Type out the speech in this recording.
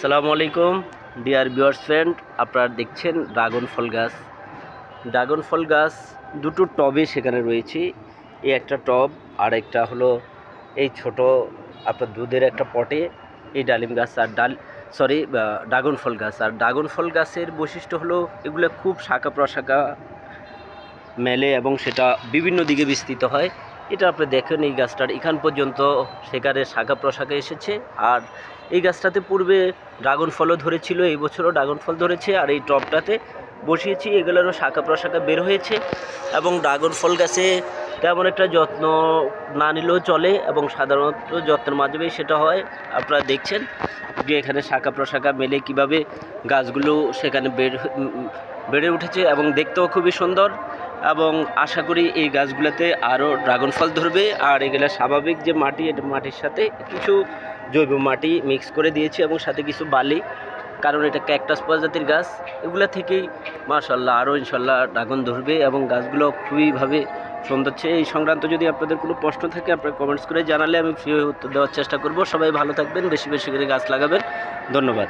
সালামু আলাইকুম dear viewers friend আপনারা দেখছেন ড্রাগন ফল গাছ ড্রাগন ফল গাছ দুটো টবে সেখানে রয়েছে। এই একটা টব, আর একটা হলো এই ছোট আপনার দুধের একটা পটে এই ডালিম গাছ আর ডাল সরি ড্রাগন ফল গাছ আর ড্রাগন ফল গাছের বৈশিষ্ট্য হলো এগুলো খুব শাখা প্রশাখা মেলে এবং সেটা বিভিন্ন দিকে বিস্তৃত হয়। এটা আপনি দেখেন এই গাছটার এখান পর্যন্ত সেখানে শাখা প্রশাখা এসেছে। আর এই গাছটাতে পূর্বে ড্রাগন ফলও ধরেছিল এই বছরও ড্রাগন ফল ধরেছে। আর এই টবটাতে বসিয়েছি এগুলোরও শাখা প্রশাখা বের হয়েছে। এবং ড্রাগন ফল গাছে তেমন একটা যত্ন না নিলেও চলে এবং সাধারণত যত্নের মাধ্যমেই সেটা হয়। আপনারা দেখছেন যে এখানে শাখা প্রশাখা মেলে কীভাবে গাছগুলো সেখানে উম, বেড়ে উঠেছে এবং দেখতেও খুবই সুন্দর। এবং আশা করি এই গাছগুলোতে আরও ড্রাগন ফল ধরবে। আর এগুলো স্বাভাবিক যে মাটি, এটা মাটির সাথে কিছু জৈব মাটি মিক্স করে দিয়েছি এবং সাথে কিছু বালি, কারণ এটা ক্যাকটাস প্রজাতির গাছ। এগুলো থেকেই মাশাল্লাহ আরও ইনশাল্লাহ ড্রাগন ধরবে এবং গাছগুলো খুবইভাবে সুন্দর হচ্ছে এই সংক্রান্ত যদি আপনাদের কোনো প্রশ্ন থাকে, আপনারা কমেন্টস করে জানালে আমি ফ্রি উত্তর দেওয়ার চেষ্টা করব। সবাই ভালো থাকবেন, বেশি বেশি করে গাছ লাগাবেন। ধন্যবাদ।